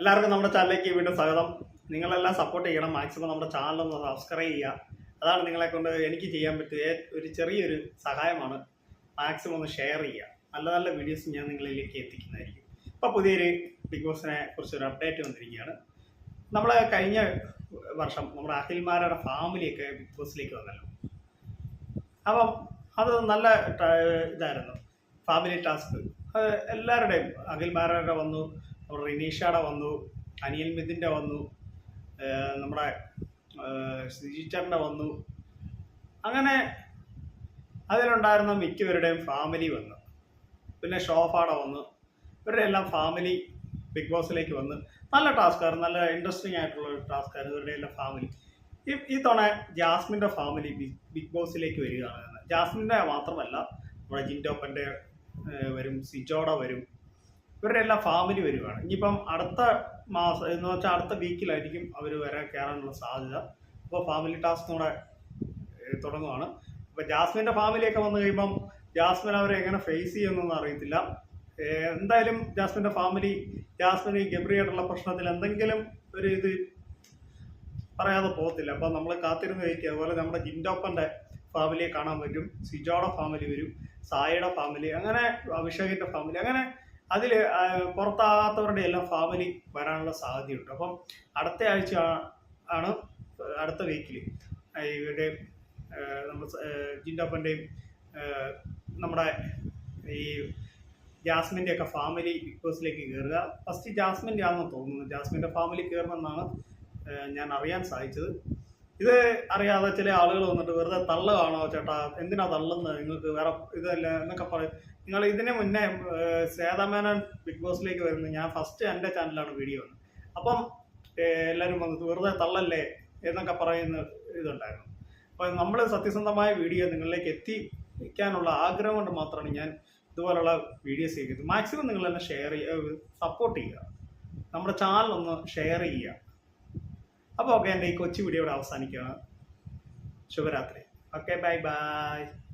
എല്ലാവർക്കും നമ്മുടെ ചാനലിലേക്ക് വീണ്ടും സ്വാഗതം. നിങ്ങളെല്ലാം സപ്പോർട്ട് ചെയ്യണം. മാക്സിമം നമ്മുടെ ചാനൽ ഒന്ന് സബ്സ്ക്രൈബ് ചെയ്യുക. അതാണ് നിങ്ങളെ കൊണ്ട് എനിക്ക് ചെയ്യാൻ പറ്റിയ ഒരു ചെറിയൊരു സഹായമാണ്. മാക്സിമം ഒന്ന് ഷെയർ ചെയ്യുക. നല്ല നല്ല വീഡിയോസ് ഞാൻ നിങ്ങളിലേക്ക് എത്തിക്കുന്നതായിരിക്കും. ഇപ്പോൾ പുതിയൊരു ബിഗ് ബോസിനെ കുറിച്ചൊരു അപ്ഡേറ്റ് വന്നിരിക്കുകയാണ്. നമ്മൾ കഴിഞ്ഞ വർഷം നമ്മുടെ അഖിൽമാരുടെ ഫാമിലിയൊക്കെ ബിഗ് ബോസിലേക്ക് വന്നല്ലോ. അപ്പം അത് നല്ല ഇതായിരുന്നു. ഫാമിലി ടാസ്ക് എല്ലാവരുടെയും അഖിൽമാരുടെ വന്നു. നമ്മുടെ റിനീഷയുടെ വന്നു അനിയൽ മിഥിന്റെ വന്നു നമ്മുടെ ശ്രീചറിന്റെ വന്നു. അങ്ങനെ അതിലുണ്ടായിരുന്ന മിക്കവരുടെയും ഫാമിലി വന്നു. പിന്നെ ഷോഫാടെ വന്നു. ഇവരുടെ എല്ലാം ഫാമിലി ബിഗ് ബോസിലേക്ക് വന്ന്. നല്ല ടാസ്ക്കാർ നല്ല ഇൻട്രസ്റ്റിംഗ് ആയിട്ടുള്ള ഒരു ടാസ്ക്കാർ ഇവരുടെ എല്ലാം ഫാമിലി ഈ തവണ ജാസ്മിന്റെ ഫാമിലി ബിഗ് ബിഗ് ബോസിലേക്ക് വരികയാണ്. ജാസ്മിന്റെ മാത്രമല്ല നമ്മുടെ ജിൻഡോപ്പന്റെ വരും സിജോടെ വരും. ഇവരുടെ എല്ലാം ഫാമിലി വരുവാണ്. ഇനിയിപ്പം അടുത്ത മാസം എന്ന് വെച്ചാൽ അടുത്ത വീക്കിലായിരിക്കും അവർ വരാൻ കയറാനുള്ള സാധ്യത. അപ്പോൾ ഫാമിലി ടാസ്ക് കൂടെ തുടങ്ങുവാണ്. അപ്പോൾ ജാസ്മിന്റെ ഫാമിലിയൊക്കെ വന്നു കഴിയുമ്പം ജാസ്മിൻ അവരെ എങ്ങനെ ഫേസ് ചെയ്യുമെന്നൊന്നും അറിയത്തില്ല. എന്തായാലും ജാസ്മിന്റെ ഫാമിലി ജാസ്മിന് ഗബ്രിയായിട്ടുള്ള പ്രശ്നത്തിൽ എന്തെങ്കിലും ഒരു ഇത് പറയാതെ പോകത്തില്ല. അപ്പം നമ്മൾ കാത്തിരുന്ന് കഴിക്കുക അതുപോലെ നമ്മുടെ ജിൻഡോപ്പന്റെ ഫാമിലിയെ കാണാൻ പറ്റും. സിജോയുടെ ഫാമിലി വരും. സായിയുടെ ഫാമിലി അങ്ങനെ അഭിഷേകിന്റെ ഫാമിലി അങ്ങനെ അതിൽ പുറത്താകാത്തവരുടെ എല്ലാം ഫാമിലി വരാനുള്ള സാധ്യതയുണ്ട്. അപ്പം അടുത്ത ആഴ്ച ആണ് അടുത്ത വീക്കിൽ ഇവരുടെ നമ്മുടെ ജിൻഡപ്പന്റെയും നമ്മുടെ ഈ ജാസ്മിന്റെ ഒക്കെ ഫാമിലി ബിഗ് ബോസിലേക്ക് കയറുക ഫസ്റ്റ് ജാസ്മിന്റെ ആണെന്ന് തോന്നുന്നു. ജാസ്മിന്റെ ഫാമിലി കയറുമെന്നാണ് ഞാൻ അറിയാൻ സാധിച്ചത്. ഇത് അറിയാതെ ചില ആളുകൾ വന്നിട്ട് വെറുതെ തള്ളുകയാണോ ചേട്ടാ? എന്തിനാ തള്ളുന്നത്? നിങ്ങൾക്ക് വേറെ ഇതല്ല എന്നൊക്കെ പറയും. നിങ്ങൾ ഇതിന് മുന്നേ ഏഹ് ബിഗ് ബോസിലേക്ക് വരുന്നത് ഞാൻ ഫസ്റ്റ് എന്റെ ചാനലാണ് വീഡിയോ അപ്പം എല്ലാവരും വന്നിട്ട് വെറുതെ തള്ളല്ലേ എന്നൊക്കെ പറയുന്ന ഇതുണ്ടായിരുന്നു. അപ്പോൾ നമ്മൾ സത്യസന്ധമായ വീഡിയോ നിങ്ങളിലേക്ക് എത്തിക്കാനുള്ള ആഗ്രഹം കൊണ്ട് മാത്രമാണ് ഞാൻ ഇതുപോലുള്ള വീഡിയോസ് ചെയ്യുന്നത് മാക്സിമം നിങ്ങൾ തന്നെ ഷെയർ ചെയ്യുക സപ്പോർട്ട് ചെയ്യുക. നമ്മുടെ ചാനൽ ഒന്ന് ഷെയർ ചെയ്യുക. അപ്പോൾ ഓക്കെ എന്റെ ഈ കൊച്ചു വീഡിയോ ഇവിടെ അവസാനിക്കുകയാണ്. ശുഭരാത്രി. Okay bye bye.